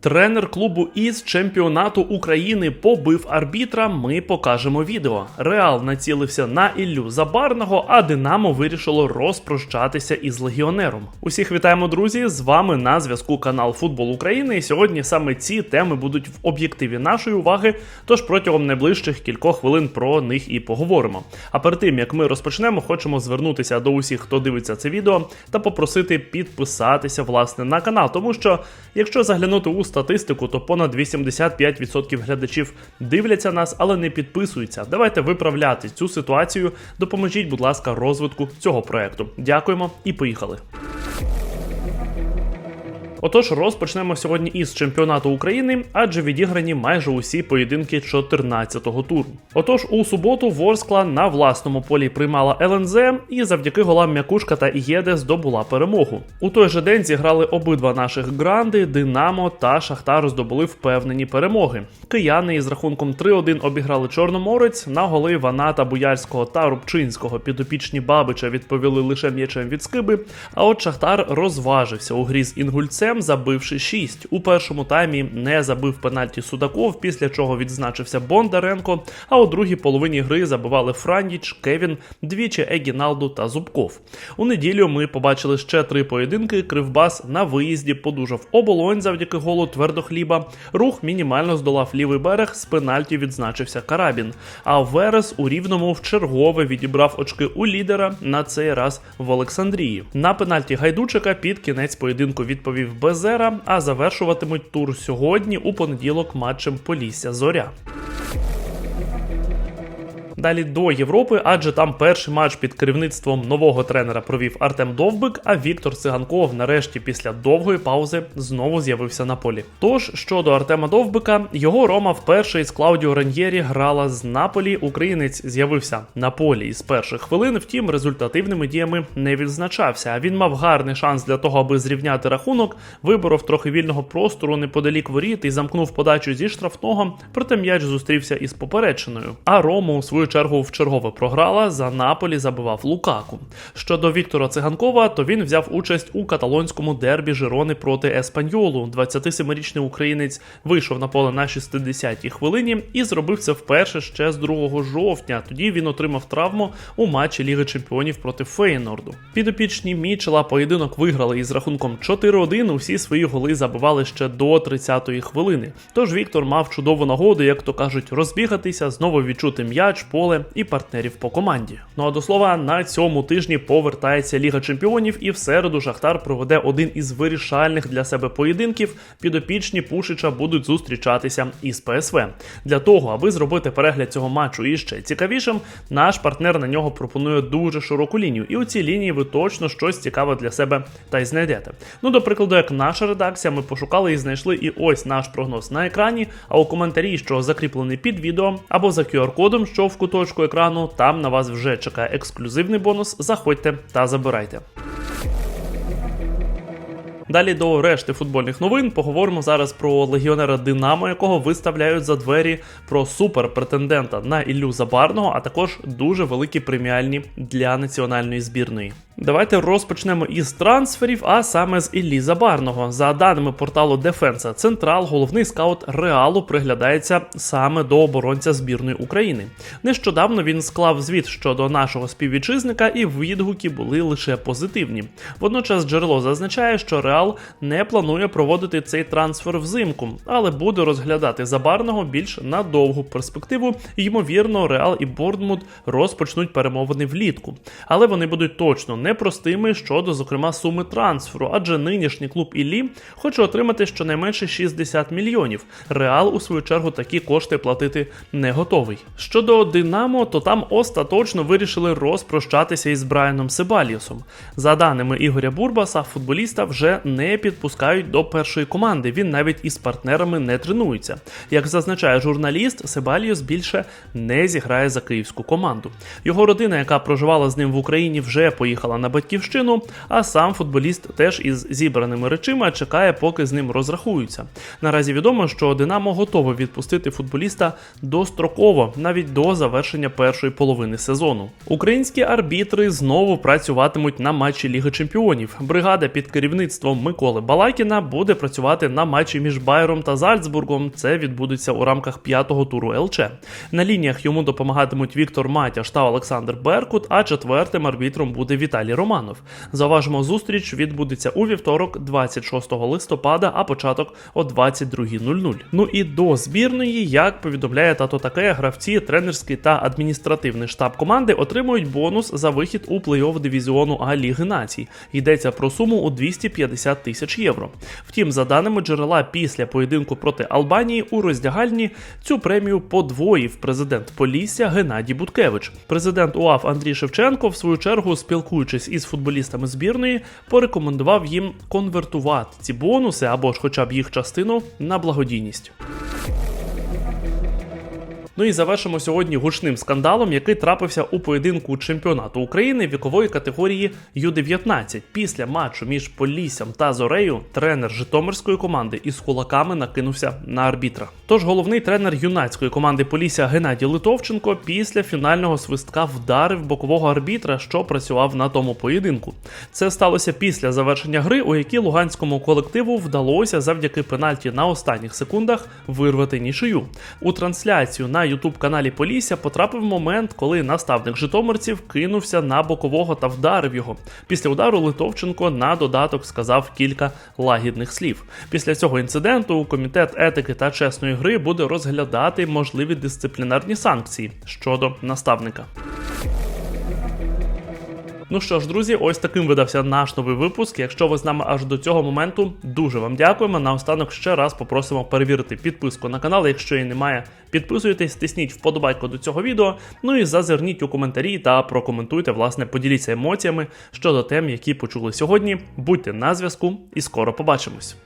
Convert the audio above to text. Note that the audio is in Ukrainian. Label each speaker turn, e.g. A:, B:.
A: Тренер клубу із чемпіонату України побив арбітра. Ми покажемо відео. Реал націлився на Іллю Забарного, а Динамо вирішило розпрощатися із легіонером. Усіх вітаємо, друзі! З вами на зв'язку канал Футбол України. І сьогодні саме ці теми будуть в об'єктиві нашої уваги. Тож протягом найближчих кількох хвилин про них і поговоримо. А перед тим як ми розпочнемо, хочемо звернутися до усіх, хто дивиться це відео, та попросити підписатися власне на канал, тому що якщо заглянути у статистику, то понад 85% глядачів дивляться нас, але не підписуються. Давайте виправляти цю ситуацію. Допоможіть, будь ласка, розвитку цього проекту. Дякуємо і поїхали. Отож, розпочнемо сьогодні із чемпіонату України, адже відіграні майже усі поєдинки 14-го туру. Отож, у суботу Ворскла на власному полі приймала ЛНЗ і завдяки голам Мякушка та Ієде здобула перемогу. У той же день зіграли обидва наших гранди, Динамо та Шахтар здобули впевнені перемоги. Кияни із рахунком 3-1 обіграли Чорноморець. На голи Ваната, Буяльського та Рубчинського підопічні Бабича відповіли лише м'ячем від скиби. А от Шахтар розважився у грі з Інгульцем, забивши 6. У першому таймі не забив пенальті Судаков, після чого відзначився Бондаренко. А у другій половині гри забивали Франдіч, Кевін, двічі Егіналду та Зубков. У неділю ми побачили ще три поєдинки. Кривбас на виїзді подужав оболонь завдяки голу твердохліба. Рух мінімально здолав лівий берег, з пенальті відзначився Карабін. А Верес у рівному вчергове відібрав очки у лідера на цей раз в Олександрії. На пенальті Гайдучика під кінець поєдинку відповів Безера, а завершуватимуть тур сьогодні у понеділок матчем Полісся Зоря. Далі до Європи, адже там перший матч під керівництвом нового тренера провів Артем Довбик, а Віктор Циганков нарешті після довгої паузи знову з'явився на полі. Тож щодо Артема Довбика, його Рома вперше із Клаудіо Раньєрі грала з Наполі. Українець з'явився на полі із перших хвилин, втім результативними діями не відзначався. Він мав гарний шанс для того, аби зрівняти рахунок, виборов трохи вільного простору неподалік воріт і замкнув подачу зі штрафного. Проте м'яч зустрівся із поперечиною. А Рома у свою чергу вчергове програла. За Наполі забивав Лукаку. Щодо Віктора Циганкова, то він взяв участь у каталонському дербі Жирони проти Еспаньолу. 27-річний українець вийшов на поле на 60-й хвилині і зробив це вперше ще з 2 жовтня. Тоді він отримав травму у матчі Ліги Чемпіонів проти Фейнорду. Підопічні Мічела поєдинок виграли із рахунком 4-1. Усі свої голи забивали ще до 30-ї хвилини. Тож Віктор мав чудову нагоду, як то кажуть, розбігатися, знову відчути м'яч, поле і партнерів по команді. Ну а до слова, на цьому тижні повертається Ліга Чемпіонів, і в середу Шахтар проведе один із вирішальних для себе поєдинків. Підопічні Пушича будуть зустрічатися із ПСВ. Для того, аби зробити перегляд цього матчу іще цікавішим, наш партнер на нього пропонує дуже широку лінію, і у цій лінії ви точно щось цікаве для себе та й знайдете. Ну, до прикладу, як наша редакція, ми пошукали і знайшли і ось наш прогноз на екрані. А у коментарі, що закріплений під відео, або за QR-кодом, що в куточку екрану, там на вас вже чекає ексклюзивний бонус. Заходьте та забирайте. Далі до решти футбольних новин поговоримо зараз про легіонера Динамо, якого виставляють за двері про суперпретендента на Іллю Забарного, а також дуже великі преміальні для національної збірної. Давайте розпочнемо із трансферів, а саме з Іллі Забарного. За даними порталу Дефенса Централ, головний скаут Реалу приглядається саме до оборонця збірної України. Нещодавно він склав звіт щодо нашого співвітчизника, і відгуки були лише позитивні. Водночас джерело зазначає, що Реал не планує проводити цей трансфер взимку, але буде розглядати Забарного більш на довгу перспективу. Ймовірно, Реал і Борнмут розпочнуть перемовини влітку, але вони будуть точно не непростими щодо, зокрема, суми трансферу, адже нинішній клуб Іллі хоче отримати щонайменше 60 мільйонів. Реал, у свою чергу, такі кошти платити не готовий. Щодо Динамо, то там остаточно вирішили розпрощатися із Брайаном Себаліусом. За даними Ігоря Бурбаса, футболіста вже не підпускають до першої команди. Він навіть із партнерами не тренується. Як зазначає журналіст, Себаліус більше не зіграє за київську команду. Його родина, яка проживала з ним в Україні, вже поїхала на батьківщину, а сам футболіст теж із зібраними речима чекає, поки з ним розрахуються. Наразі відомо, що Динамо готове відпустити футболіста достроково, навіть до завершення першої половини сезону. Українські арбітри знову працюватимуть на матчі Ліги Чемпіонів. Бригада під керівництвом Миколи Балакіна буде працювати на матчі між Байером та Зальцбургом. Це відбудеться у рамках п'ятого туру ЛЧ. На лініях йому допомагатимуть Віктор Матяш та Олександр Беркут, а четвертим арбітром буде Віталій Романов. Заважимо, зустріч відбудеться у вівторок, 26 листопада, а початок о 22.00. Ну і до збірної, як повідомляє тато таке, гравці, тренерський та адміністративний штаб команди отримують бонус за вихід у плей-офф дивізіону А Ліги Націй. Йдеться про суму у 250 тисяч євро. Втім, за даними джерела, після поєдинку проти Албанії у роздягальні цю премію подвоїв президент Полісся Геннадій Буткевич. Президент УАФ Андрій Шевченко, в свою чергу, спілкуючись із футболістами збірної, порекомендував їм конвертувати ці бонуси або ж, хоча б їх частину, на благодійність. Ну і завершимо сьогодні гучним скандалом, який трапився у поєдинку чемпіонату України вікової категорії Ю-19. Після матчу між Поліссям та Зорею тренер Житомирської команди із кулаками накинувся на арбітра. Тож головний тренер юнацької команди Полісся Геннадій Литовченко після фінального свистка вдарив бокового арбітра, що працював на тому поєдинку. Це сталося після завершення гри, у якій луганському колективу вдалося завдяки пенальті на останніх секундах вирвати нічию. У трансляцію на ютуб каналі Полісся потрапив момент, коли наставник житомирців кинувся на бокового та вдарив його. Після удару Литовченко на додаток сказав кілька лагідних слів. Після цього інциденту комітет етики та чесної гри буде розглядати можливі дисциплінарні санкції щодо наставника. Ну що ж, друзі, ось таким видався наш новий випуск. Якщо ви з нами аж до цього моменту, дуже вам дякуємо. Наостанок ще раз попросимо перевірити підписку на канал. Якщо її немає, підписуйтесь, тисніть вподобайку до цього відео. Ну і зазирніть у коментарі та прокоментуйте, власне, поділіться емоціями щодо тем, які почули сьогодні. Будьте на зв'язку і скоро побачимось.